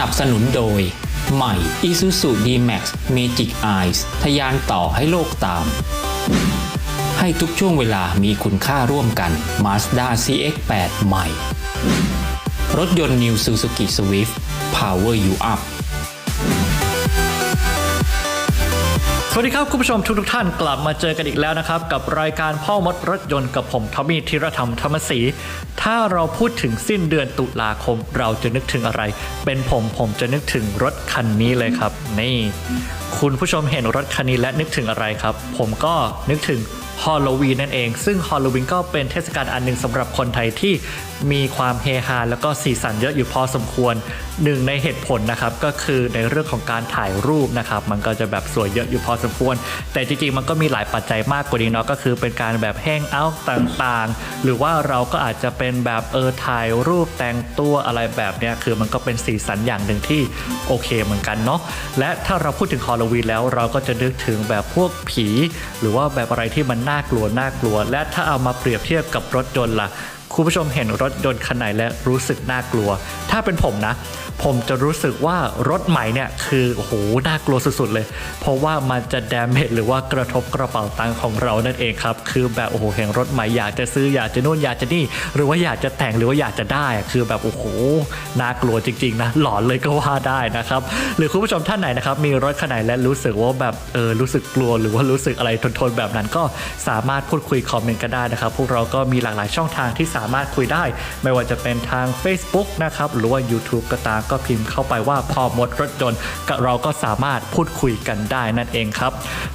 สนับสนุนโดย ใหม่ Isuzu D-Max Magic Eyes ทะยานต่อให้โลกตาม ให้ทุกช่วงเวลามีคุณค่าร่วมกัน Mazda CX-8 ใหม่ รถยนต์ New Suzuki Swift Power You Up สวัสดีครับ คุณผู้ชมทุกทท่านกลับมาเจอกันอีกแล้วนะครับ กับรายการพ่อมดรถยนต์กับผมทอมมี่ธีรธรรมธรรมศรีถ้าเราพูดถึงสิ้นเดือนตุลาคมเราจะนึกถึงอะไร เป็นผมผมจะนึกถึงรถคันนี้เลยครับ นี่ คุณผู้ชมเห็นรถคันนี้และนึกถึงอะไรครับ ผมก็นึกถึงฮอลโลวีนนั่นเอง ซึ่งฮอลโลวีนก็เป็นเทศกาลอันหนึ่งสำหรับคนไทยที่ มีความเฮฮาแล้วก็สีสันเยอะอยู่พอสมควรหนึ่งในเหตุผลนะครับก็คือในเรื่องของการถ่ายรูปนะครับมันก็จะแบบสวยเยอะอยู่พอสมควร แต่จริงๆมันก็มีหลายปัจจัยมากกว่านี้เนาะก็คือเป็นการแบบแห้งเอาท์ต่างๆ หรือว่าเราก็อาจจะเป็นแบบเออถ่ายรูปแต่งตัวอะไรแบบเนี้ยคือมันก็เป็นสีสันอย่างหนึ่งที่โอเคเหมือนกันเนาะและถ้าเราพูดถึงฮอลลวีนแล้วเราก็จะนึกถึงแบบพวกผี หรือว่าแบบอะไรที่มันน่ากลัวน่ากลัว และถ้าเอามาเปรียบเทียบกับรถยนต์ล่ะ คุณผู้ชมเห็นรถยนต์คันไหนและรู้สึกน่ากลัว ถ้าเป็นผมนะ ผมจะรู้สึกว่ารถใหม่เนี่ยคือโอ้โหน่ากลัวสุดๆเลย เพราะว่ามันจะด a เม e หรือว่ากระทบกระเป๋าตังค์ของเรานั่นเองครับ คือแบบโอ้โหเห็นรถใหม่อยากจะซื้ออยากจะนู่นอยากจะนี่ หรือว่าอยากจะแต่งหรือว่าอยากจะได้คือแบบโอ้โหน่ากลัวจริงๆนะหลอนเลยก็ว่าได้นะครับหรือคุณผู้ชมท่านไหนนะครับมีรถคันไหนและรู้สึกว่าแบบเออรู้สึกกลัวหรือว่ารู้สึกอะไรทนๆแบบนั้นก็สามารถพูดคุยคอมเมนต์กันได้นะครับ พวกเราก็มีหลากหลายช่องทางที่สามารถคุยได้ ไม่ว่าจะเป็นทาง Facebook นะครับหรือว่า YouTube ก็ตามก็พิมพ์เข้าไปว่าพอมดรถยนต์ก็เราก็สามารถพูดคุยกันได้นั่นเองครับ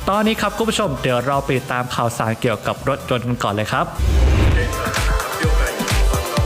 ตอนนี้ครับคุณผู้ชมเดี๋ยวเราไปตามข่าวสารเกี่ยวกับรถยนต์กันก่อนเลยครับ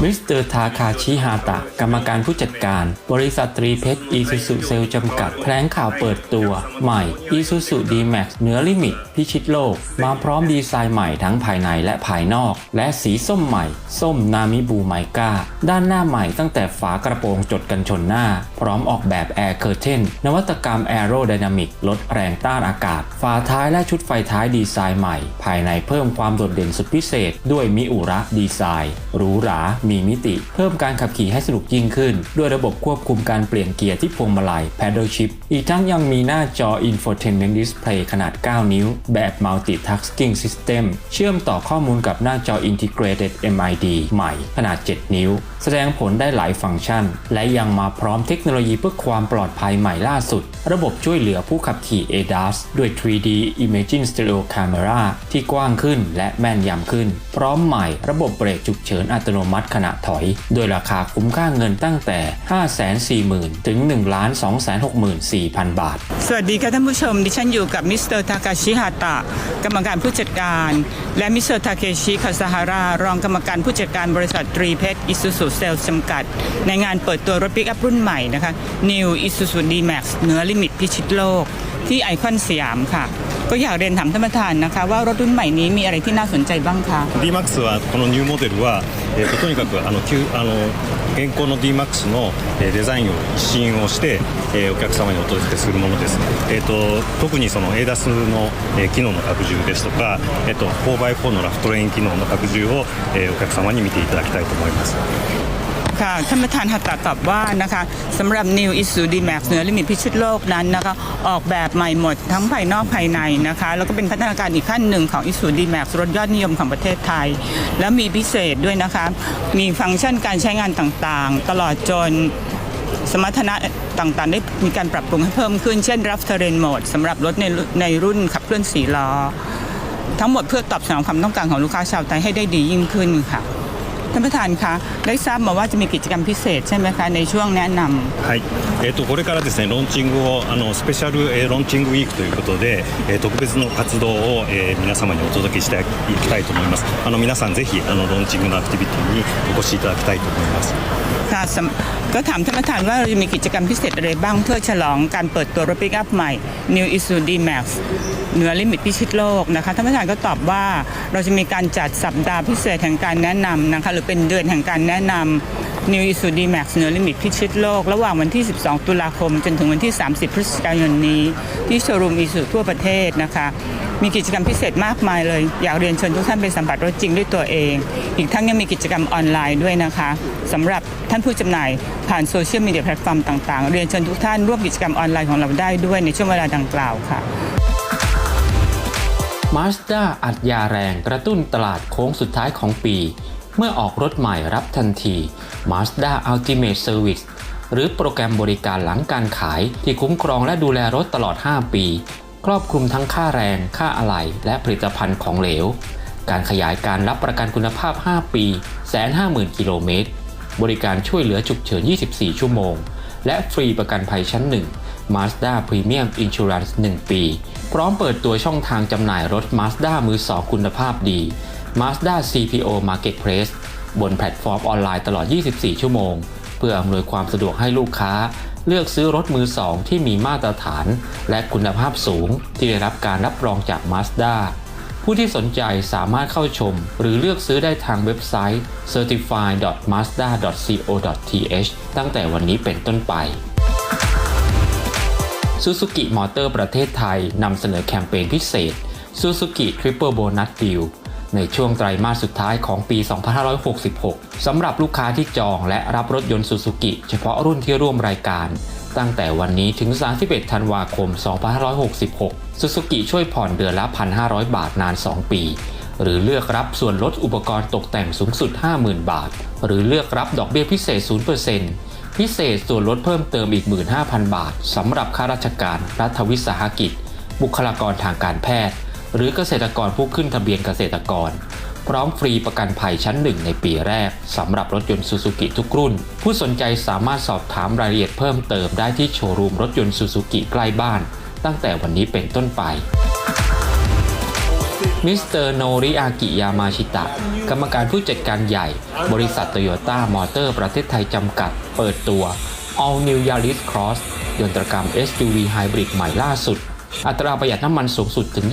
มิสเตอร์ทาคาชิฮาตะ กรรมการผู้จัดการ บริษัทตรีเพชรอีซูซูเซลจำกัดแถลงข่าวเปิดตัวใหม่ Isuzu D-Max เหนือลิมิต พิชิตโลก มาพร้อมดีไซน์ใหม่ทั้งภายในและภายนอก และสีส้มใหม่ ส้มนามิบูไมกาด้านหน้าใหม่ตั้งแต่ฝากระโปรงจดกันชนหน้า พร้อมออกแบบแอร์เคอร์เทนนวัตกรรมแอโรไดนามิกลดแรงต้านอากาศฝาท้ายและชุดไฟท้ายดีไซน์ใหม่ ภายในเพิ่มความโดดเด่นสุดพิเศษ ด้วยมิอุระดีไซน์หรูหรามีมิติ เพิ่มการขับขี่ให้สนุกยิ่งขึ้น ด้วยระบบควบคุมการเปลี่ยนเกียร์ที่พวงมาลัย Paddle Shift อีกทั้งยังมีหน้าจอ Infotainment Display ขนาด 9 นิ้ว แบบ Multitasking System เชื่อมต่อข้อมูลกับหน้าจอ Integrated MID ใหม่ขนาด 7 นิ้ว แสดงผลได้หลายฟังก์ชัน และยังมาพร้อมเทคโนโลยีเพื่อความปลอดภัยใหม่ล่าสุด ระบบช่วยเหลือผู้ขับขี่ ADAS ด้วย 3D Imaging Stereo Camera ที่กว้างขึ้นและแม่นยำขึ้น พร้อมใหม่ระบบเบรกฉุกเฉินอัตโนมัติขณะถอย โดยราคาคุ้มค่าเงินตั้งแต่ 540,000 ถึง 1,264,000 บาท สวัสดีค่ะท่านผู้ชม ดิฉันอยู่กับมิสเตอร์ทากาชิฮาตะ กรรมการผู้จัดการ และมิสเตอร์ทาเคชิคาซาฮารารองกรรมการผู้จัดการบริษัทตรีเพชรอิซูซูเซลจำกัด ในงานเปิดตัวรถปิกอัพรุ่นใหม่นะคะ New Isuzu D-Max เหนือลิมิตพิชิตโลก ที่ไอคอนสยามค่ะ ก็อยากเรียนถามท่านประธานนะคะ ว่ารถรุ่นใหม่นี้มีอะไรที่น่าสนใจบ้างคะ DMAX はこのニューモデルは、えーととにかくあの旧あの現行の DMAX の、えーデザインを一新をして、えーお客様にお届けするものです、えー、と特にその ADAS の、えー機能の拡充ですとか、えー、と 4x4 のラフトレイン機能の拡充を、えーお客様に見ていただきたいと思います ค่ะท่านประธานหัตตะตอบว่านะคะสำหรับ New Isuzu D-Max เหนือลิมิตพิชิตโลกนั้นนะคะออกแบบใหม่หมดทั้งภายนอกภายในนะคะ แล้วก็เป็นพัฒนาการอีกขั้นหนึ่งของ Isuzu D-Max รถยอดนิยมของประเทศไทย แล้วมีพิเศษด้วยนะคะ มีฟังก์ชันการใช้งานต่างๆ ตลอดจนสมรรถนะต่างๆ ได้มีการปรับปรุงให้เพิ่มขึ้น เช่น Rough Terrain Mode สำหรับรถในในรุ่นขับเคลื่อน4ล้อทั้งหมดเพื่อตอบสนองความต้องการของลูกค้าชาวไทยให้ได้ดียิ่งขึ้นค่ะานประธานคะได้ทราบมาว่าจะมีกิจกรรมพิเศษใช่ไหมคะ ในช่วงแนะนำ はい、えー、とこれからですねローンチングをあのスペシャル、えーローンチングウィークということで、えー特別の活動を、えー皆様にお届けしていきたいと思いますあの皆さんぜひあのローンチングのアクティビティにお越しいただきたいと思います ค่ะก็ถามท่านประธานว่าเราจะมีกิจกรรมพิเศษอะไรบ้างเพื่อฉลองการเปิดตัวรถปิกอัพใหม่ New Isuzu D-Max เหนือลิมิตพิชิตโลกนะคะท่านประธานก็ตอบว่าเราจะมีการจัดสัปดาห์พิเศษแห่งการแนะนำนะคะหรือเป็นเดือนแห่งการแนะนำ New Isuzu D-Max เหนือลิมิตพิชิตโลก ระหว่างวันที่ 12 ตุลาคม จนถึงวันที่ 30 พฤศจิกายนนี้ ที่โชว์รูม Isuzu ทั่วประเทศนะคะ มีกิจกรรมพิเศษมากมายเลย อยากเรียนเชิญทุกท่านไปสัมผัสรถจริงด้วยตัวเอง อีกทั้งยังมีกิจกรรมออนไลน์ด้วยนะคะสำหรับท่านผู้จำหน่ายผ่านโซเชียลมีเดียแพลตฟอร์มต่างๆ เรียนเชิญทุกท่านร่วมกิจกรรมออนไลน์ของเราได้ด้วยในช่วงเวลาดังกล่าวค่ะ Mazda อัดยาแรงกระตุ้นตลาดโค้งสุดท้ายของปี เมื่อออกรถใหม่รับทันที Mazda Ultimate Service หรือโปรแกรมบริการหลังการขายที่คุ้มครองและดูแลรถตลอด 5 ปี ครอบคลุมทั้งค่าแรง ค่าอะไหล่และผลิตภัณฑ์ของเหลว การขยายการรับประกันคุณภาพ 5 ปี150,000กิโลเมตร บริการช่วยเหลือฉุกเฉิน 24 ชั่วโมง และฟรีประกันภัยชั้น 1 Mazda Premium Insurance 1 ปี พร้อมเปิดตัวช่องทางจำหน่ายรถ Mazda มือ2คุณภาพดี Mazda CPO Marketplace บนแพลตฟอร์มออนไลน์ตลอด 24 ชั่วโมง เพื่ออำนวยความสะดวกให้ลูกค้า เลือกซื้อรถมือ2ที่มีมาตรฐาน และคุณภาพสูงที่ได้รับการรับรองจาก Mazda ผู้ที่สนใจสามารถเข้าชม หรือเลือกซื้อได้ทางเว็บไซต์ certified.mazda.co.th ตั้งแต่วันนี้เป็นต้นไป Suzuki Motor ประเทศไทยนำเสนอแคมเปญพิเศษ Suzuki Triple Bonus Deal ในช่วงไตรมาสสุดท้ายของปี 2566 สำหรับลูกค้าที่จองและรับรถยนต์ Suzuki เฉพาะรุ่นที่ร่วมรายการ ตั้งแต่วันนี้ถึง 31 ธันวาคม 2566 Suzuki ช่วยผ่อนเดือนละ 1,500 บาทนาน 2 ปี หรือเลือกรับส่วนลดอุปกรณ์ตกแต่งสูงสุด 50,000 บาท หรือเลือกรับดอกเบี้ยพิเศษ 0%พิเศษส่วนลดเพิ่มเติมอีก 15,000 บาทสำหรับข้าราชการ รัฐวิสาหกิจ บุคลากรทางการแพทย์ หรือเกษตรกรผู้ขึ้นทะเบียนเกษตรกร พร้อมฟรีประกันภัยชั้นหนึ่งในปีแรกสำหรับรถยนต์ซูซูกิทุกรุ่น ผู้สนใจสามารถสอบถามรายละเอียดเพิ่มเติมได้ที่โชว์รูมรถยนต์ซูซูกิใกล้บ้าน ตั้งแต่วันนี้เป็นต้นไปมิสเตอร์โนริอากิยามาชิตะ กรรมการผู้จัดการใหญ่ บริษัทโตโยต้ามอเตอร์ประเทศไทยจำกัด เปิดตัว All New Yaris Cross ยนตรกรรม SUV Hybrid ใหม่ล่าสุด อัตราประหยัดน้ำมันสูงสุดถึง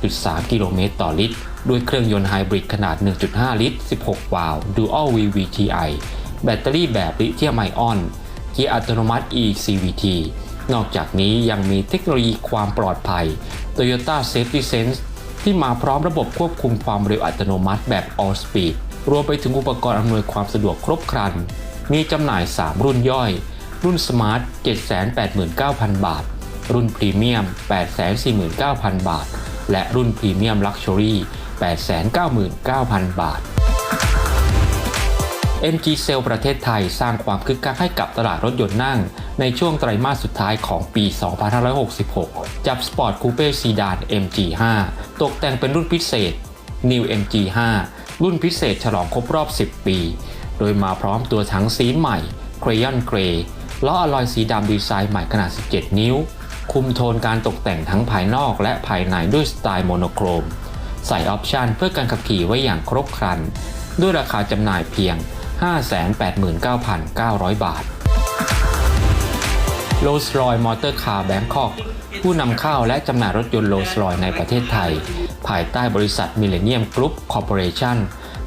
26.3 กิโลเมตรต่อลิตร ด้วยเครื่องยนต์ไฮบริดขนาด 1.5 ลิตร 16 วาล์ว Dual VVTi แบตเตอรี่แบบลิเธียมไอออน เกียร์อัตโนมัติ eCVT นอกจากนี้ยังมีเทคโนโลยีความปลอดภัย Toyota Safety Sense ที่มาพร้อมระบบควบคุมความเร็วอัตโนมัติแบบ All Speed รวมไปถึงอุปกรณ์อำนวยความสะดวกครบครัน มีจำหน่าย 3 รุ่นย่อย รุ่น Smart 789,000 บาท รุ่น Premium 849,000 บาท และรุ่น Premium Luxury 899,000 บาท MG Cell ประเทศไทยสร้างความคึกคักให้กับตลาดรถยนต์นั่ง ในช่วงไตรมาสสุดท้ายของปี 2566 จับ Sport Coupe Sedan MG5 ตกแต่งเป็นรุ่นพิเศษ New MG5 รุ่นพิเศษฉลองครบรอบ 10 ปี โดยมาพร้อมตัวถังสีใหม่ Crayon Grey ล้ออลอยสีดำดีไซน์ใหม่ขนาด 17 นิ้ว คุมโทนการตกแต่งทั้งภายนอกและภายในด้วยสไตล์โมโนโครม ใส่ออปชันเพื่อการขับขี่ไว้อย่างครบครัน ด้วยราคาจำหน่ายเพียง 589,900 บาทโ l ล s รอยมอเตอร์คาร์แบงคอกผู้นำเข้าและจำหน่ายรถยนต์โ l ล s รอยในประเทศไทย ภายใต้บริษัทมิเลเนียมกรุ๊ปคอร์ปอเรชั่น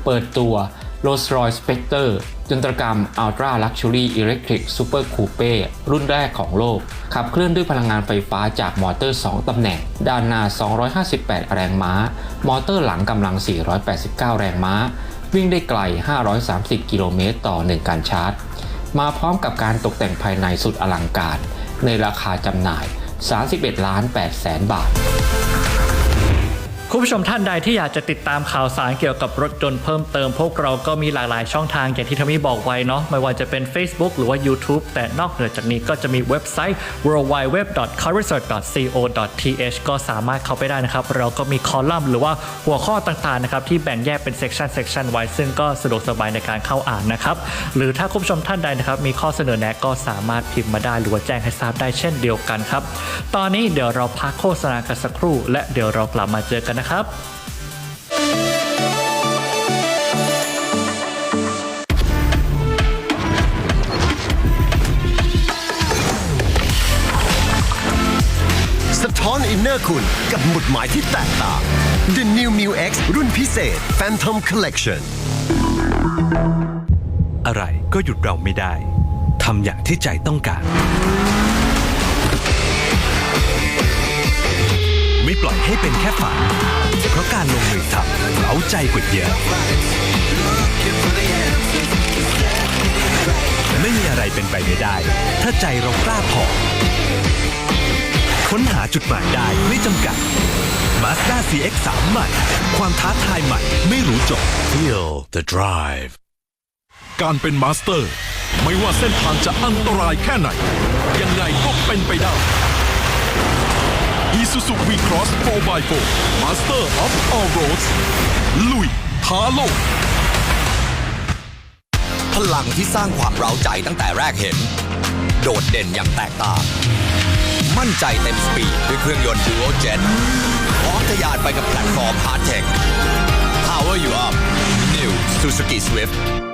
เปิดตัวโ l ล s รอยสเปกเตอร์ ยนตรกรรม Ultra Luxury Electric Super Coupe รุ่นแรกของโลก ขับเคลื่อนด้วยพลังงานไฟฟ้าจากมอเตอร์ 2 ตำแหน่ง ด้านหน้า 258 แรงม้า มอเตอร์หลังกำลัง 489 แรงม้า วิ่งได้ไกล 530 กิโลเมตรต่อ 1 การชาร์จ มาพร้อมกับการตกแต่งภายในสุดอลังการ ในราคาจำหน่าย 31 ล้าน8แสนบาท คุณผู้ชมท่านใดที่อยากจะติดตามข่าวสารเกี่ยวกับรถยนต์เพิ่มเติมพวกเราก็มีหลากหลายช่องทางอย่างที่ทามีบอกไว้เนาะไม่ว่าจะเป็น Facebook หรือว่า YouTube แต่นอกเหนือจากนี้ก็จะมีเว็บไซต์ worldwideweb.carresearch.co.th ก็สามารถเข้าไปได้นะครับ เราก็มีคอลัมน์หรือว่าหัวข้อต่างๆนะครับที่แบ่งแยกเป็นเซกชันเซกชันไว้ ซึ่งก็สะดวกสบายในการเข้าอ่านนะครับหรือถ้าคุณผู้ชมท่านใดนะครับมีข้อเสนอแนะก็สามารถพิมพ์มาได้ หรือว่าแจ้งให้ทราบได้เช่นเดียวกันครับตอนนี้เดี๋ยวเราพักโฆษณากันสักครู่ และเดี๋ยวเรากลับมาเจอกันนะครับสะท้อนอินเนอร์คุณกับหมุดหมายที่แตกต่าง The New m u X รุ่นพิเศษ Phantom Collection อะไรก็หยุดเราไม่ได้ ทำอย่างที่ใจต้องการ ไม่ปล่อยให้เป็นแค่ฝัน เพราะการลงมือทำเราใจกว่าเยอะ ไม่มีอะไรเป็นไปไม่ได้ ถ้าใจเรากล้าพอ ค้นหาจุดหมายได้ไม่จำกัด Mazda CX-3 ใหม่ ความท้าทายใหม่ไม่รู้จบ Feel the drive การเป็นมาสเตอร์ ไม่ว่าเส้นทางจะอันตรายแค่ไหน ยังไงก็เป็นไปได้ Isuzu V-Cross 4x4 Master of All Roads ลุยท้าโลก พลังที่สร้างความเร้าใจตั้งแต่แรกเห็น โดดเด่นอย่างแตกต่าง มั่นใจเต็มสปีดด้วยเครื่องยนต์ Dual Jet พร้อมทะยานไปกับแพลตฟอร์ม Hard Tech Power You Up New Suzuki Swift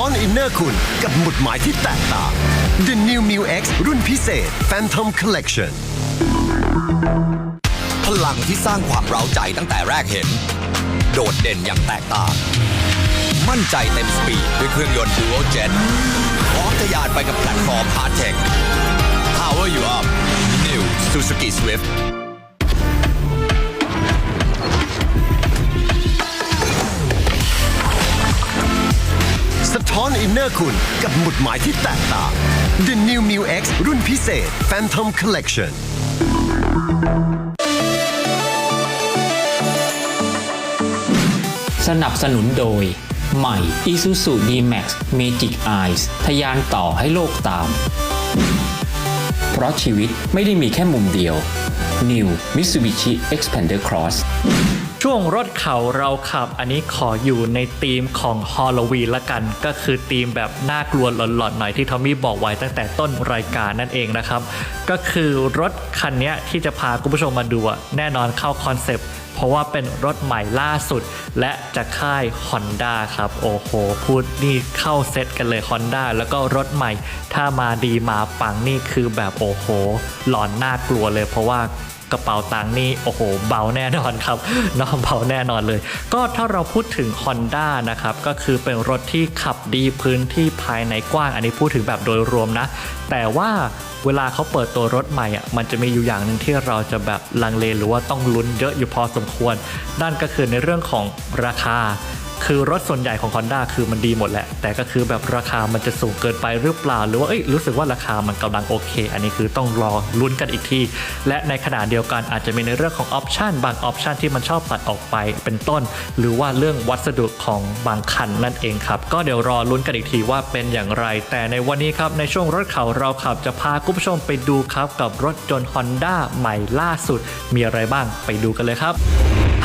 ท้อนอินเนอร์คุณกับหมุดหมายที่แตกต่าง The New m u X รุ่นพิเศษ Phantom Collection พลังที่สร้างความเร้าใจตั้งแต่แรกเห็น โดดเด่นอย่างแตกต่าง มั่นใจเต็มสปีดด้วยเครื่องยนต์ Dual Jet พร้อมทะยานไปกับแพลตฟอร์ม Hard Tech Power You Up New Suzuki Swift ท้อนอินเนอร์คุณกับหมุดหมายที่แตกต่าง The New m u X รุ่นพิเศษ Phantom Collection สนับสนุนโดย ใหม่ Isuzu D-Max Magic Eyes ทะยานต่อให้โลกตาม เพราะชีวิตไม่ได้มีแค่มุมเดียว New Mitsubishi Xpander Cross ช่วงรถเขาเราขับ อันนี้ขออยู่ในธีมของฮอล l วีนละกัน ก็คือธีมแบบน่ากลัวหลอนๆหน่อยที่ทอมมี่บอกไว้ตั้งแต่ต้นรายการนั่นเองนะครับ ก็คือรถคันนี้ที่จะพาคุณผู้ชมมาดูแน่นอนเข้าคอนเซปต์เพราะว่าเป็นรถใหม่ล่าสุด และจะค่าย Honda ครับ โอ้โห พูดนี่เข้าเซตกันเลย Honda แล้วก็รถใหม่ ถ้ามาดีมาปังนี่คือแบบโอ้โห หลอนน่ากลัวเลยเพราะว่า กระเป๋าตังค์นี่โอ้โหเบาแน่นอนครับนอเบาแน่นอนเลย ก็ถ้าเราพูดถึง Honda นะครับก็คือเป็นรถที่ขับดีพื้นที่ภายในกว้าง อันนี้พูดถึงแบบโดยรวมนะ แต่ว่าเวลาเขาเปิดตัวรถใหม่อะมันจะมีอยู่อย่างหนึ่งที่เราจะแบบลังเลหรือว่าต้องลุ้นเยอะอยู่พอสมควร นั่นก็คือในเรื่องของราคา คือรถส่วนใหญ่ของ Honda คือมันดีหมดแหละ แต่ก็คือแบบราคามันจะสูงเกินไปหรือเปล่า หรือว่าเอ้ยรู้สึกว่าราคามันกำลังโอเค อันนี้คือต้องรอลุ้นกันอีกที และในขณะเดียวกันอาจจะมีในเรื่องของออปชันบางออปชันที่มันชอบตัดออกไปเป็นต้น หรือว่าเรื่องวัสดุของบางคันนั่นเองครับ ก็เดี๋ยวรอลุ้นกันอีกทีว่าเป็นอย่างไร แต่ในวันนี้ครับในช่วงรถเขาเราขับจะพาคุณผู้ชมไปดูครับกับรถยนต์ Honda ใหม่ล่าสุด มีอะไรบ้างไปดูกันเลยครับ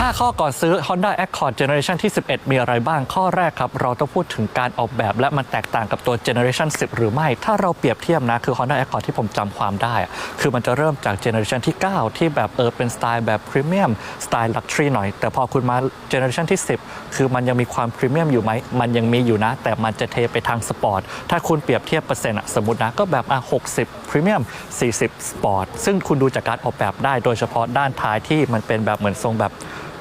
5 ข้อก่อนซื้อ Honda Accord Generation ที่ 11 มีอะไรบ้างข้อแรกครับ เราต้องพูดถึงการออกแบบและมันแตกต่างกับตัว Generation 10 หรือไม่ ถ้าเราเปรียบเทียบนะ คือ Honda Accord ที่ผมจำความได้ คือมันจะเริ่มจาก Generation ที่ 9 ที่แบบเออเป็นสไตล์แบบพรีเมียมสไตล์ Luxury หน่อย แต่พอคุณมา Generation ที่ 10 คือมันยังมีความพรีเมียมอยู่ไหม มันยังมีอยู่นะ แต่มันจะเทไปทางสปอร์ตถ้าคุณเปรียบเทียบเปอร์เซ็นต์สมมตินะก็แบบอะ60พรีเมียม40 สปอร์ตซึ่งคุณดูจากการออกแบบได้โดยเฉพาะด้านท้ายที่มันเป็นแบบเหมือนทรงแบบ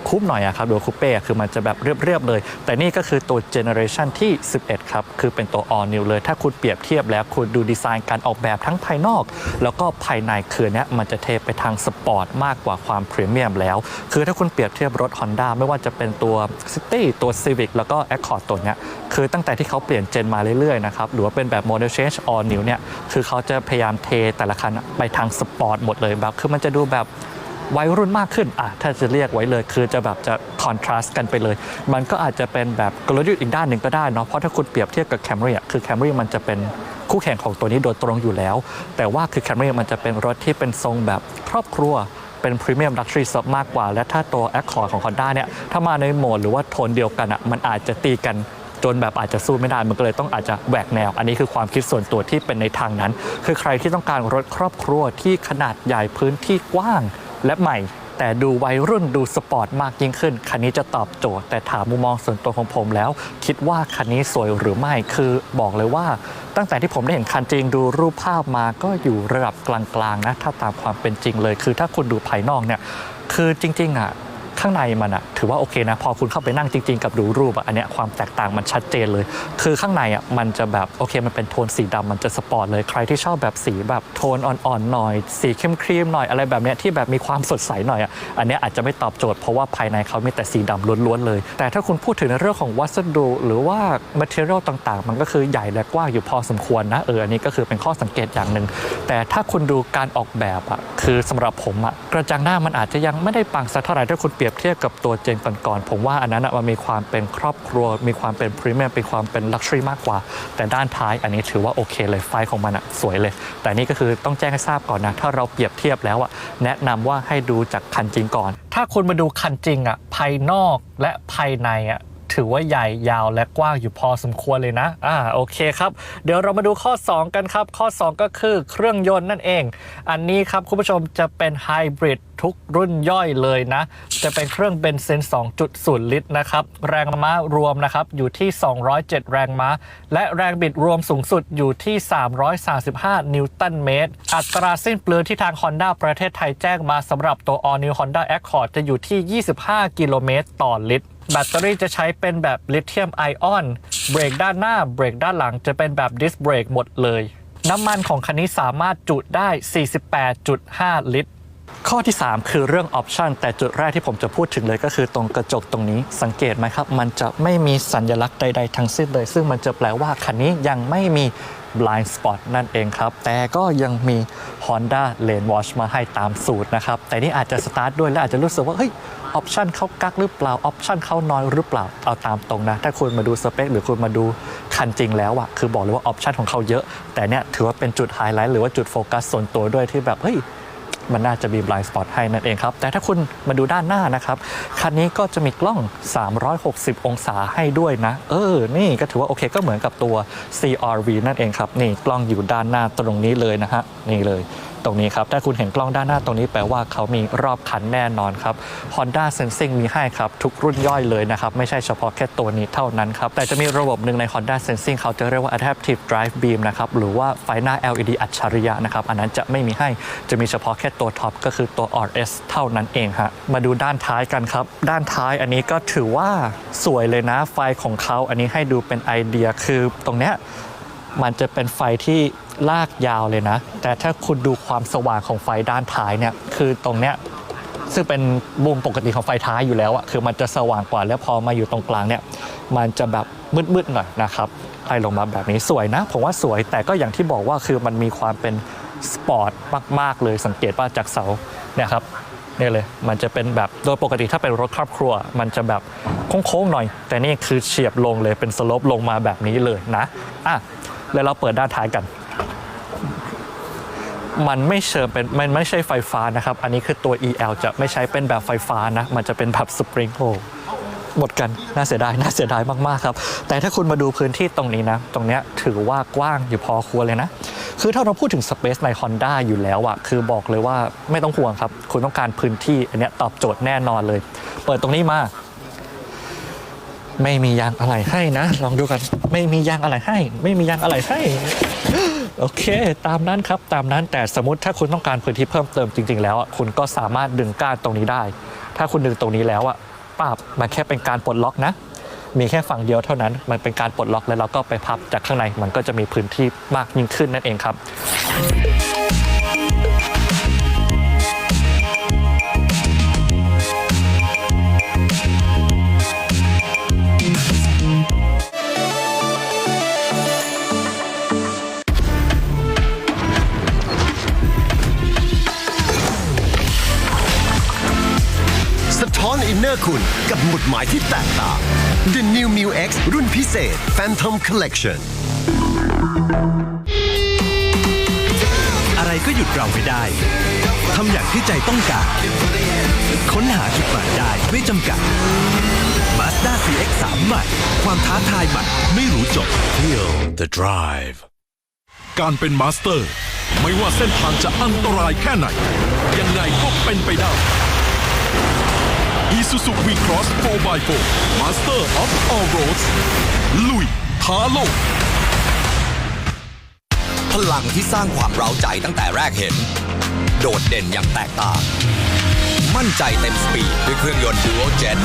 คูปหน่อยอะครับหรือว่าคูเป้คือมันจะแบบเรียบๆเลย แต่นี่ก็คือตัวเจเนอเรชันที่ 11 ครับ คือเป็นตัว all new เลย ถ้าคุณเปรียบเทียบแล้วคุณดูดีไซน์การออกแบบทั้งภายนอก แล้วก็ภายในคือเนี้ยมันจะเทไปทางสปอร์ตมากกว่าความพรีเมียมแล้ว คือถ้าคุณเปรียบเทียบรถ Honda ไม่ว่าจะเป็นตัว City ตัว Civic แล้วก็ Accord ตัวเนี้ยคือตั้งแต่ที่เขาเปลี่ยนเจนมาเรื่อยๆนะครับหรือว่าเป็นแบบ Model Change all new เนี่ยคือเขาจะพยายามเทแต่ละคันไปทางสปอร์ตหมดเลยแบบคือมันจะดูแบบ วัยรุ่นมากขึ้นอะถ้าจะเรียกไว้เลย คือจะแบบจะคอนทราสต์กันไปเลย มันก็อาจจะเป็นแบบกลยุทธ์อีกด้านหนึ่งก็ได้เนาะเพราะถ้าคุณเปรียบเทียบกับ Camry อะคือ Camry มันจะเป็นคู่แข่งของตัวนี้โดยตรงอยู่แล้ว แต่ว่าคือ Camry มันจะเป็นรถที่เป็นทรงแบบครอบครัวเป็นพรีเมียมลักชัวรี่มากกว่า และถ้าตัว Accord ของ Honda เนี่ยถ้ามาในโหมดหรือว่าโทนเดียวกันอะมันอาจจะตีกันจนแบบอาจจะสู้ไม่ได้ มันก็เลยต้องอาจจะแหวกแนว อันนี้คือความคิดส่วนตัวที่เป็นในทางนั้น คือใครที่ต้องการรถครอบครัวที่ขนาดใหญ่พื้นที่กว้าง และใหม่ แต่ดูวัยรุ่นดูสปอร์ตมากยิ่งขึ้น คันนี้จะตอบโจทย์ แต่ถามมุมมองส่วนตัวของผมแล้ว คิดว่าคันนี้สวยหรือไม่คือบอกเลยว่า ตั้งแต่ที่ผมได้เห็นคันจริงดูรูปภาพมาก็อยู่ระดับกลางๆนะถ้าตามความเป็นจริงเลย คือถ้าคุณดูภายนอกเนี่ยคือจริงๆอะ ข้างในมันอะถือว่าโอเคนะ พอคุณเข้าไปนั่งจริง ๆ กับดูรูปอะอันเนี้ยความแตกต่างมันชัดเจนเลย คือข้างในอะมันจะแบบโอเคมันเป็นโทนสีดำมันจะสปอร์ตเลยใครที่ชอบแบบสีแบบโทนอ่อนๆหน่อย สีเข้มครีมๆหน่อยอะไรแบบเนี้ยที่แบบมีความสดใสหน่อยอะอันเนี้ยอาจจะไม่ตอบโจทย์เพราะว่าภายในเขามีแต่สีดำล้วนๆเลย แต่ถ้าคุณพูดถึงในเรื่องของวัสดุ หรือว่า material ต่างๆ มันก็คือใหญ่และกว้างอยู่พอสมควรนะเอออันนี้ก็คือเป็นข้อสังเกตอย่างหนึ่งแต่ถ้าคุณดูการออกแบบอะคือสำหรับผมอะกระจังหน้ามันอาจจะยังไม่ได้ปังสักเท่าไหร่ถ้าคุณเปรียบเทียบกับตัวเจนก่อนๆผมว่าอันนั้นมันมีความเป็นครอบครัว มีความเป็นพรีเมียมเป็นความเป็นลักชัวรี่มากกว่า แต่ด้านท้ายอันนี้ถือว่าโอเคเลยไฟของมันสวยเลย แต่นี่ก็คือต้องแจ้งให้ทราบก่อนนะ ถ้าเราเปรียบเทียบแล้วอะแนะนำว่าให้ดูจากคันจริงก่อน ถ้าคุณมาดูคันจริงอะภายนอกและภายในอะ ถือว่าใหญ่ยาวและกว้างอยู่พอสมควรเลยนะอ่าโอเคครับเดี๋ยวเรามาดูข้อ 2 กันครับ ข้อ 2 ก็คือเครื่องยนต์นั่นเอง อันนี้ครับคุณผู้ชมจะเป็นไฮบริดทุกรุ่นย่อยเลยนะ จะเป็นเครื่องเบนซิน 2.0 ลิตรนะครับ แรงม้ารวมนะครับอยู่ที่ 207 แรงม้า และแรงบิดรวมสูงสุดอยู่ที่ 335 นิวตันเมตร อัตราสิ้นเปลืองที่ทาง Honda ประเทศไทยแจ้งมาสำหรับตัว All New Honda Accord จะอยู่ที่ 25 กิโลเมตรต่อลิตรแบตเตอรี่จะใช้เป็นแบบลิเธียมไอออน เบรกด้านหน้า เบรกด้านหลังจะเป็นแบบดิสเบรกหมดเลย น้ำมันของคันนี้สามารถจุได้ 48.5 ลิตร ข้อที่ 3 คือเรื่องออปชันแต่จุดแรกที่ผมจะพูดถึงเลยก็คือตรงกระจกตรงนี้สังเกตไหมครับ มันจะไม่มีสัญลักษณ์ใด ๆ ทั้งสิ้นเลย ซึ่งมันจะแปลว่าคันนี้ยังไม่มี blind spot นั่นเองครับ แต่ก็ยังมี Honda Lane Watch มาให้ตามสูตรนะครับ แต่นี่อาจจะสตาร์ทด้วยและอาจจะรู้สึกว่า เฮ้ย ออปชันเขากักหรือเปล่าออปชันเขาน้อยหรือเปล่าเอาตามตรงนะ ถ้าคุณมาดูสเปคหรือคุณมาดูคันจริงแล้วอะคือบอกเลยว่าออปชันของเขาเยอะ แต่เนี่ยถือว่าเป็นจุดไฮไลท์หรือว่าจุดโฟกัสส่วนตัวด้วยที่แบบเฮ้ยมันน่าจะมี blind spot ให้นั่นเองครับ แต่ถ้าคุณมาดูด้านหน้านะครับ คันนี้ก็จะมีกล้อง 360 องศาให้ด้วยนะ เออ นี่ก็ถือว่าโอเคก็เหมือนกับตัว CRV นั่นเองครับ นี่กล้องอยู่ด้านหน้าตรงนี้เลยนะฮะ นี่เลย ตรงนี้ครับ ถ้าคุณเห็นกล้องด้านหน้าตรงนี้แปลว่าเขามีรอบคันแน่นอนครับ Honda Sensing มีให้ครับ ทุกรุ่นย่อยเลยนะครับ ไม่ใช่เฉพาะแค่ตัวนี้เท่านั้นครับ แต่จะมีระบบหนึ่งใน Honda Sensing เขาจะเรียกว่า Adaptive Drive Beam นะครับ หรือว่าไฟหน้า LED อัจฉริยะนะครับ อันนั้นจะไม่มีให้จะมีเฉพาะแค่ตัวท็อปก็คือตัว RS เท่านั้นเองฮะมาดูด้านท้ายกันครับ ด้านท้ายอันนี้ก็ถือว่าสวยเลยนะไฟของเขาอันนี้ให้ดูเป็นไอเดียคือตรงเนี้ย มันจะเป็นไฟที่ลากยาวเลยนะ แต่ถ้าคุณดูความสว่างของไฟด้านท้ายเนี่ย คือตรงเนี้ยซึ่งเป็นมุมปกติของไฟท้ายอยู่แล้วอะคือมันจะสว่างกว่าแล้วพอมาอยู่ตรงกลางเนี่ยมันจะแบบมืดๆหน่อยนะครับไล่ลงมาแบบนี้สวยนะ ผมว่าสวยแต่ก็อย่างที่บอกว่าคือมันมีความเป็นสปอร์ตมาก ๆ เลยสังเกตว่าจากเสาเนี่ยครับนี่เลยมันจะเป็นแบบโดยปกติถ้าเป็นรถครอบครัว มันจะแบบโค้งๆหน่อย แต่นี่คือเฉียบลงเลยเป็นสโลปลงมาแบบนี้เลยนะอะ แล้วเราเปิดด้านท้ายกัน มันไม่เชิงเป็นมันไม่ใช่ไฟฟ้านะครับ อันนี้คือตัว EL จะไม่ใช้เป็นแบบไฟฟ้านะ มันจะเป็นแบบสปริงโหมดกัน น่าเสียดาย น่าเสียดายมาก ๆ ครับ แต่ถ้าคุณมาดูพื้นที่ตรงนี้นะ ตรงเนี้ยถือว่ากว้างอยู่พอควรเลยนะ คือถ้าเราพูดถึงสเปซใน Honda อยู่แล้วอะคือบอกเลยว่าไม่ต้องห่วงครับ คุณต้องการพื้นที่อันเนี้ยตอบโจทย์แน่นอนเลย เปิดตรงนี้มา ไม่มียางอะไรให้นะ ลองดูกัน ไม่มียางอะไรให้ ไม่มียางอะไรให้ โอเค ตามนั้นครับ ตามนั้น แต่สมมติถ้าคุณต้องการพื้นที่เพิ่มเติมจริง ๆ แล้วอะคุณก็สามารถดึงก้านตรงนี้ได้ ถ้าคุณดึงตรงนี้แล้วอะปรับมันแค่เป็นการปลดล็อกนะ มีแค่ฝั่งเดียวเท่านั้น มันเป็นการปลดล็อกแล้วเราก็ไปพับจากข้างใน มันก็จะมีพื้นที่มากยิ่งขึ้นนั่นเองครับ คุณกับหมุดหมายที่แตกต่าง The New m u X รุ่นพิเศษ Phantom Collection อะไรก็หยุดเราไม่ได้ ทำอย่างที่ใจต้องการ ค้นหาจุดหมายได้ไม่จำกัด Mazda CX-3 ใหม่ ความท้าทายใหม่ไม่รู้จบ Feel the drive การเป็นมาสเตอร์ ไม่ว่าเส้นทางจะอันตรายแค่ไหน ยังไงก็เป็นไปได้ Isuzu V-Cross 4x4 Master of All Roads ลุยท้าโลก พลังที่สร้างความเร้าใจตั้งแต่แรกเห็น โดดเด่นอย่างแตกต่าง มั่นใจเต็มสปีดด้วยเครื่องยนต์ Dual Jet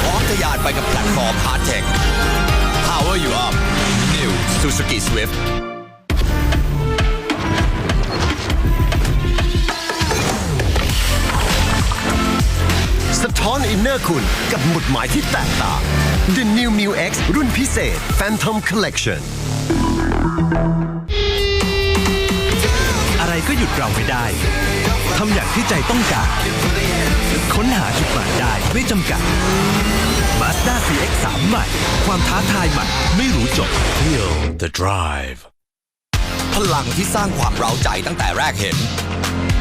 พร้อมทะยานไปกับแพลตฟอร์ม Hard Tech Power you up New Suzuki Swift สะท้อนอินเนอร์คุณกับหมุดหมายที่แตกต่าง The New Mu X รุ่นพิเศษ Phantom Collection อะไรก็หยุดเราไม่ได้ ทำอย่างที่ใจต้องการ ค้นหาจุดหมายได้ไม่จำกัด Mazda CX-3 ใหม่ ความท้าทายใหม่ไม่รู้จบ Feel the drive พลังที่สร้างความเร้าใจตั้งแต่แรกเห็น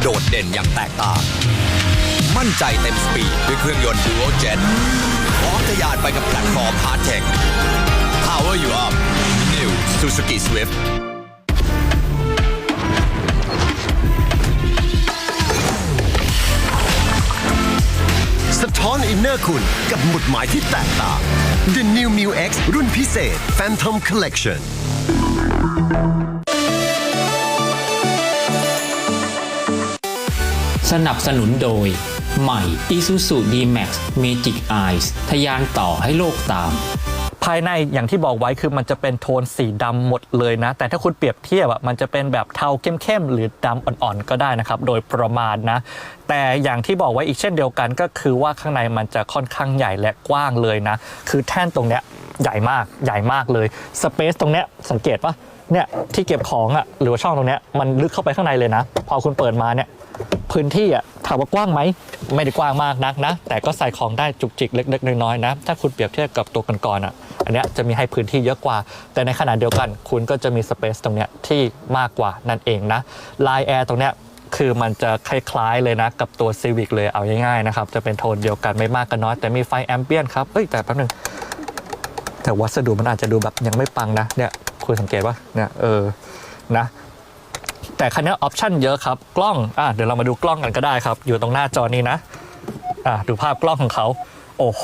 โดดเด่นอย่างแตกต่าง มั่นใจเต็มสปีดด้วยเครื่องยนต์ Dual Jet พร้อมทะยานไปกับแพลตฟอร์ม Hard Tech Power you up New Suzuki Swift สะท้อนอินเนอร์คุณกับหมุดหมายที่แตกต่าง The New Mu X รุ่นพิเศษ Phantom Collection สนับสนุนโดย ใหม่ Isuzu D-Max Magic Eyes ทะยานต่อให้โลกตาม ภายในอย่างที่บอกไว้คือมันจะเป็นโทนสีดำหมดเลยนะ แต่ถ้าคุณเปรียบเทียบอะมันจะเป็นแบบเทาเข้มๆหรือดำอ่อนๆก็ได้นะครับ โดยประมาณนะ แต่อย่างที่บอกไว้อีกเช่นเดียวกันก็คือว่าข้างในมันจะค่อนข้างใหญ่และกว้างเลยนะ คือแท่นตรงเนี้ยใหญ่มากใหญ่มากเลยสเปซตรงเนี้ยสังเกตปะเนี่ยที่เก็บของอะหรือว่าช่องตรงเนี้ยมันลึกเข้าไปข้างในเลยนะ พอคุณเปิดมาเนี่ย พื้นที่อะถามว่ากว้างไหมไม่ได้กว้างมากนักนะ แต่ก็ใส่ของได้จุกจิกเล็กๆน้อยๆนะ ถ้าคุณเปรียบเทียบกับตัวก่อนๆอะอันเนี้ยจะมีให้พื้นที่เยอะกว่า แต่ในขณะเดียวกัน คุณก็จะมีสเปซตรงเนี้ยที่มากกว่านั่นเองนะลายแอร์ตรงเนี้ยคือมันจะคล้ายๆเลยนะ กับตัว Civic เลยเอาง่ายๆนะครับ จะเป็นโทนเดียวกันไม่มากก็น้อย แต่มีไฟแอมเบียนครับเอ้ยแต่แป๊บนึงแต่วัสดุมันอาจจะดูแบบยังไม่ปังนะเนี่ยคุณสังเกตว่าเนี่ยเออนะ แต่คันนี้ออปชั่นเยอะครับ กล้องอะเดี๋ยวเรามาดูกล้องกันก็ได้ครับ อยู่ตรงหน้าจอนี้นะอะดูภาพกล้องของเขา โอ้โห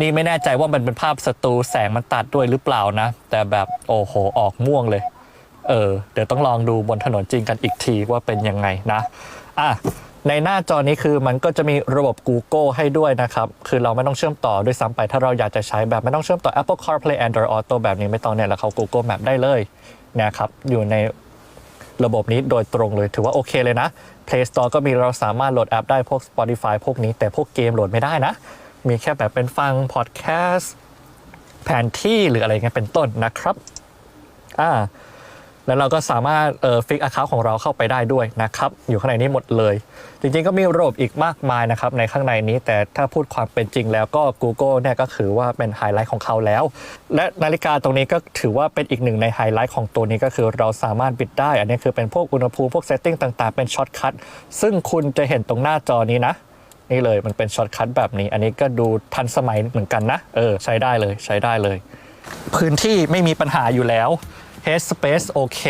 นี่ไม่แน่ใจว่ามันเป็นภาพสตูแสงมันตัดด้วยหรือเปล่านะ แต่แบบโอ้โหออกม่วงเลย เออ เดี๋ยวต้องลองดูบนถนนจริงกันอีกทีว่าเป็นยังไงนะอะในหน้าจอนี้คือมันก็จะมีระบบ Google ให้ด้วยนะครับ คือเราไม่ต้องเชื่อมต่อด้วยซ้ำไป ถ้าเราอยากจะใช้แบบไม่ต้องเชื่อมต่อ Apple CarPlay Android Auto แบบนี้ไม่ต้องเนี่ยแล้วเขา Google Map ได้เลยนะครับอยู่ใน ระบบนี้โดยตรงเลยถือว่าโอเคเลยนะ Play Store ก็มีเราสามารถโหลดแอปได้พวก Spotify พวกนี้ แต่พวกเกมโหลดไม่ได้นะ มีแค่แบบเป็นฟังพอดแคสต์แผนที่หรืออะไรเงี้ยเป็นต้นนะครับอ่า แล้วเราก็สามารถเอ่อฟิกอาคาของเราเข้าไปได้ด้วยนะครับ อยู่ข้างในนี้หมดเลย จริงๆก็มีระบบอีกมากมายนะครับในข้างในนี้ แต่ถ้าพูดความเป็นจริงแล้วก็ Google เนี่ยก็ถือว่าเป็นไฮไลท์ของเขาแล้ว และนาฬิกาตรงนี้ก็ถือว่าเป็นอีกหนึ่งในไฮไลท์ของตัวนี้ก็คือเราสามารถบิดได้ อันนี้คือเป็นพวกอุณหภูมิพวกเซตติ้งต่างๆ เป็นช็อตคัทซึ่งคุณจะเห็นตรงหน้าจอนี้นะนี่เลยมันเป็นช็อตคัทแบบนี้ อันนี้ก็ดูทันสมัยเหมือนกันนะ เออ ใช้ได้เลยใช้ได้เลย พื้นที่ไม่มีปัญหาอยู่แล้ว head space โอเค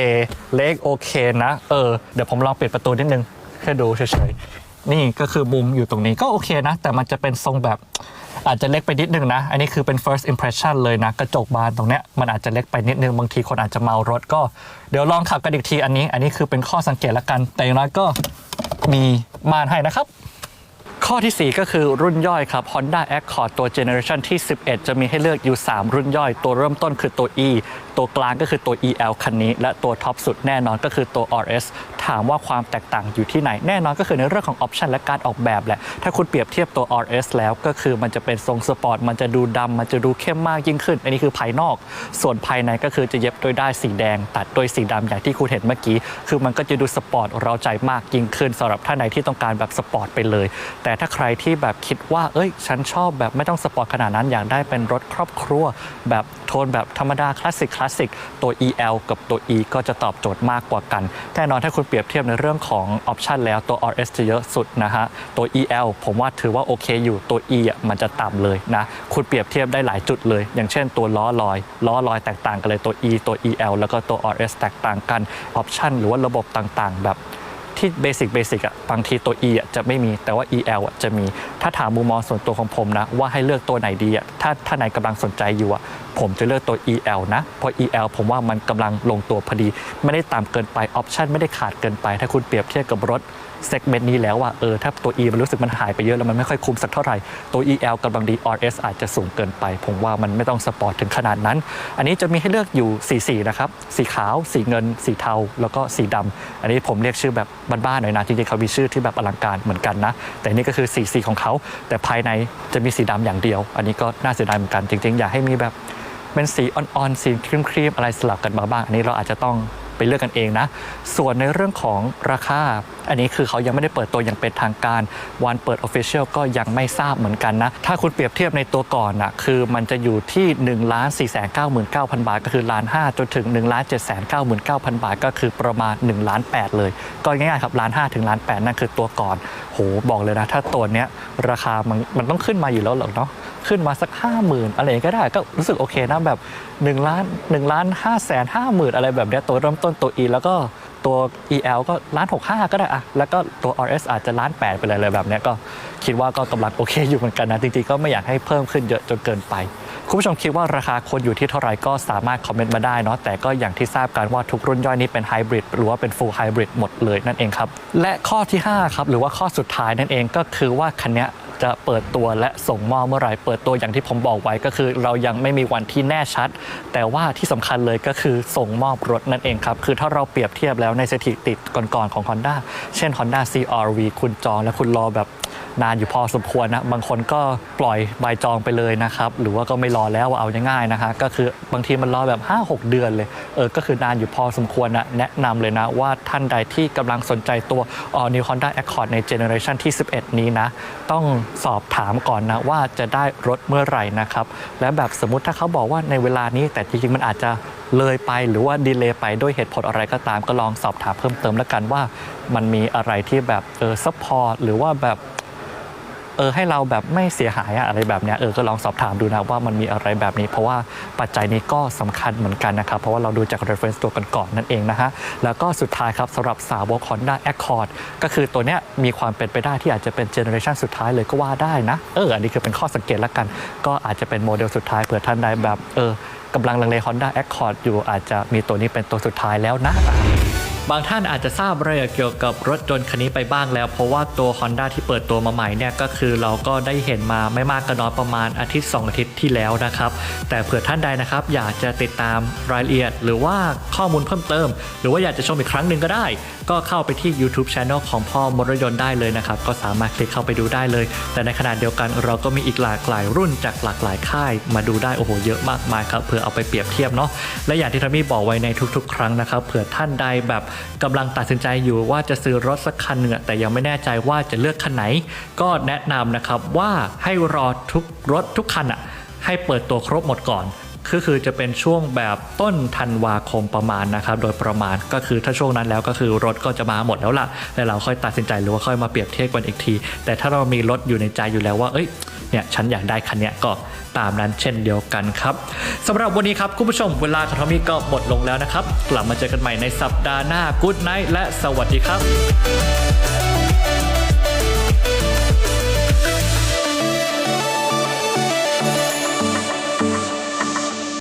เล็กโอเคนะ เออ เดี๋ยวผมลองปิดประตูนิดนึงแค่ดูเฉยๆ นี่ก็คือมุมอยู่ตรงนี้ก็โอเคนะ แต่มันจะเป็นทรงแบบอาจจะเล็กไปนิดนึงนะ อันนี้คือเป็น first impression เลยนะ กระจกบานตรงเนี้ยมันอาจจะเล็กไปนิดนึง บางทีคนอาจจะเมารถก็ เดี๋ยวลองขับกันอีกทีอันนี้ อันนี้คือเป็นข้อสังเกตละกัน แต่อย่างน้อยก็มีม่านให้นะครับ ข้อทีสี่ 4 ก็คือรุ่นย่อยครับ Honda Accord ตัวเจเนอเรชันที่ 11 จะมีให้เลือกอยู่ 3 รุ่นย่อย ตัวเริ่มต้นคือตัว E ตัวกลางก็คือตัว EL คันนี้ และตัวท็อปสุดแน่นอนก็คือตัว RS ถามว่าความแตกต่างอยู่ที่ไหน แน่นอนก็คือในเรื่องของออปชันและการออกแบบแหละ ถ้าคุณเปรียบเทียบตัว RS แล้วก็คือมันจะเป็นทรงสปอร์ต มันจะดูดำมันจะดูเข้มมากยิ่งขึ้น อันนี้คือภายนอก ส่วนภายในก็คือจะเย็บด้วยด้ายสีแดง ตัดด้วยสีดำอย่างที่คุณเห็นเมื่อกี้ คือมันก็จะดูสปอร์ตเราใจมากยิ่งขึ้นสำหรับท่านใดที่ต้องการแบบสปอร์ตไปเลย แต่ถ้าใครที่แบบคิดว่า เอ้ย ฉันชอบแบบไม่ต้องสปอร์ตขนาดนั้น อยากได้เป็นรถครอบครัว แบบโทนแบบธรรมดาคลาสสิกคลาสสิกตัว EL กับตัว E ก็จะตอบโจทย์มากกว่ากัน แน่นอนถ้าคุณเปรียบเทียบในเรื่องของออปชันแล้วตัว RS จะเยอะสุดนะฮะ ตัว EL ผมว่าถือว่าโอเคอยู่ตัว E อะมันจะต่ำเลยนะ คุณเปรียบเทียบได้หลายจุดเลย อย่างเช่นตัวล้อลอย ล้อลอยแตกต่างกันเลยตัว E ตัว EL แล้วก็ตัว RS แตกต่างกันออปชันหรือว่าระบบต่างๆ แบบที่เบสิกเบสิกอะบางทีตัว E อะจะไม่มีแต่ว่า EL อะจะมี ถ้าถามมุมมองส่วนตัวของผมนะ ว่าให้เลือกตัวไหนดีอะถ้าถ้าไหนกำลังสนใจอยู่อะ ผมจะเลือกตัว EL นะ เพราะ EL ผมว่ามันกำลังลงตัวพอดี ไม่ได้ต่ำเกินไปออปชันไม่ได้ขาดเกินไป ถ้าคุณเปรียบเทียบกับรถเซกเมนต์นี้แล้วว่าเออถ้าตัว E มันรู้สึกมันหายไปเยอะแล้วมันไม่ค่อยคุ้มสักเท่าไหร่ ตัว EL กำลังดี RS อาจจะสูงเกินไป ผมว่ามันไม่ต้องสปอร์ตถึงขนาดนั้น อันนี้จะมีให้เลือกอยู่สีสีนะครับ สีขาว สีเงิน สีเทา แล้วก็สีดำอันนี้ผมเรียกชื่อแบบบ้านๆหน่อยนะจริงๆเขามีชื่อที่แบบอลังการเหมือนกันนะ แต่นี่ก็คือสีสีของเขา แต่ภายในจะมีสีดำอย่างเดียว อันนี้ก็น่าเสียดายเหมือนกันจริง ๆ อยากให้มีแบบ เป็นสีอ่อนๆ สีครีมๆ อะไรสลับกันมาบ้าง อันนี้เราอาจจะต้องไปเลือกกันเองนะ ส่วนในเรื่องของราคา อันนี้คือเขายังไม่ได้เปิดตัวอย่างเป็นทางการ วันเปิด Official ก็ยังไม่ทราบเหมือนกันนะ ถ้าคุณเปรียบเทียบในตัวก่อนนะคือมันจะอยู่ที่1นึ่งล้านสี่แสนเก้าหมื่นเก้าพันบาท ก็คือล้านห้าจนถึง1นึ่งล้านเจ็ดแสนเก้าหมื่นเก้าพันบาท ก็คือประมาณ1นล้านแปดเลย ก็ง่ายๆครับล้านห้าถึงล้านแปดนั่นคือตัวก่อน โหบอกเลยนะ ถ้าตัวเนี้ยราคามันมันต้องขึ้นมาอยู่แล้วหรอกเนาะขึ้นมาสัก 5 0,000 อะไรก็ได้ก็รู้สึกโอเคนะแบบ1ล้าน1ล้าน5แสน5หมื่นอะไรแบบเนี้ยตัวเริ่มต้นตัว E แล้วก็ตัว EL ก็ล้าน6 5ก็ได้อะแล้วก็ตัว RS อาจจะล้าน8ไปเลยเลยแบบเนี้ยก็คิดว่าก็กำลังโอเคอยู่เหมือนกันนะจริงๆก็ไม่อยากให้เพิ่มขึ้นเยอะจนเกินไป คุณผู้ชมคิดว่าราคาควรอยู่ที่เท่าไหร่ก็สามารถคอมเมนต์มาได้เนาะแต่ก็อย่างที่ทราบกันว่าทุกรุ่นย่อยนี้เป็นไฮบริดหรือว่าเป็น full hybrid หมดเลยนั่นเองครับ และข้อที่5ครับหรือว่าข้อสุดท้ายนั่นเองก็คือว่าคันนี้จะเปิดตัวและส่งมอบเมื่อไหร่เปิดตัวอย่างที่ผมบอกไว้ก็คือ เรายังไม่มีวันที่แน่ชัด แต่ว่าที่สำคัญเลยก็คือส่งมอบรถนั่นเองครับ คือถ้าเราเปรียบเทียบแล้วในสถิติก่อนๆของ Honda เช่น Honda CR-V คุณจองและคุณรอแบบ นานอยู่พอสมควรนะบางคนก็ปล่อยใบจองไปเลยนะครับ หรือว่าก็ไม่รอแล้วเอาง่ายๆนะคะก็คือบางทีมันรอแบบ 5-6 เดือนเลยเออก็คือนานอยู่พอสมควรนะแนะนำเลยนะว่าท่านใดที่กำลังสนใจตัว All New Honda Accord ในเจเนอเรชันที่ 11 นี้นะ ต้องสอบถามก่อนนะว่าจะได้รถเมื่อไหร่นะครับ และแบบสมมติถ้าเขาบอกว่าในเวลานี้แต่จริงๆมันอาจจะเลยไปหรือว่าดีเลย์ไปด้วยเหตุผลอะไรก็ตามก็ลองสอบถามเพิ่มเติมแล้วกันว่า มันมีอะไรที่แบบเออซัพพอร์ตหรือว่าแบบ เออให้เราแบบไม่เสียหายอะไรแบบเนี้ยเออก็ลองสอบถามดูนะว่ามันมีอะไรแบบนี้ เพราะว่าปัจจัยนี้ก็สำคัญเหมือนกันนะครับ เพราะว่าเราดูจาก reference ตัวกันก่อนนั่นเองนะฮะแล้วก็สุดท้ายครับสำหรับสาวก Honda Accord ก็คือตัวเนี้ยมีความเป็นไปได้ที่อาจจะเป็นเจเนอเรชันสุดท้ายเลยก็ว่าได้นะเอออันนี้คือเป็นข้อสังเกตละกัน ก็อาจจะเป็นโมเดลสุดท้ายเผื่อท่านใดแบบเออกำลังลังเล Honda Accord อยู่อาจจะมีตัวนี้เป็นตัวสุดท้ายแล้วนะ บางท่านอาจจะทราบรายละเอียดเกี่ยวกับรถยนต์คันนี้ไปบ้างแล้ว เพราะว่าตัว Honda ที่เปิดตัวมาใหม่เนี่ยก็คือเราก็ได้เห็นมาไม่มากก็น้อยประมาณอาทิตย์ 2 อาทิตย์ที่แล้วนะครับ แต่เผื่อท่านใดนะครับอยากจะติดตามรายละเอียด หรือว่าข้อมูลเพิ่มเติม หรือว่าอยากจะชมอีกครั้งหนึ่งก็ได้ ก็เข้าไปที่ YouTube Channel ของพ่อมรยนต์ได้เลยนะครับ ก็สามารถคลิกเข้าไปดูได้เลย แต่ในขณะเดียวกันเราก็มีอีกหลากหลายรุ่นจากหลากหลายค่าย มาดูได้โอ้โหเยอะมากมายครับเผื่อเอาไปเปรียบเทียบเนาะและอย่างที่ทามี่บอกไว้ในทุกๆ ครั้งนะครับเผื่อท่านใดแบบกำลังตัดสินใจอยู่ว่าจะซื้อรถสักคันหนึ่งอแต่ยังไม่แน่ใจว่าจะเลือกคันไหน ก็แนะนำนะครับว่าให้รอทุกรถทุกคันอะให้เปิดตัวครบหมดก่อน คือคือจะเป็นช่วงแบบต้นธันวาคมประมาณนะครับโดยประมาณก็คือถ้าช่วงนั้นแล้วก็คือรถก็จะมาหมดแล้วล่ะแล้วเราค่อยตัดสินใจหรือว่าค่อยมาเปรียบเทียบกันอีกที แต่ถ้าเรามีรถอยู่ในใจอยู่แล้วว่าเอ้ยเนี่ยฉันอยากได้คันเนี้ยก็ตามนั้นเช่นเดียวกันครับสำหรับวันนี้ครับคุณผู้ชมเวลาของทอมมี่ก็หมดลงแล้วนะครับ กลับมาเจอกันใหม่ในสัปดาห์หน้ากู๊ดไนท์และสวัสดีครับ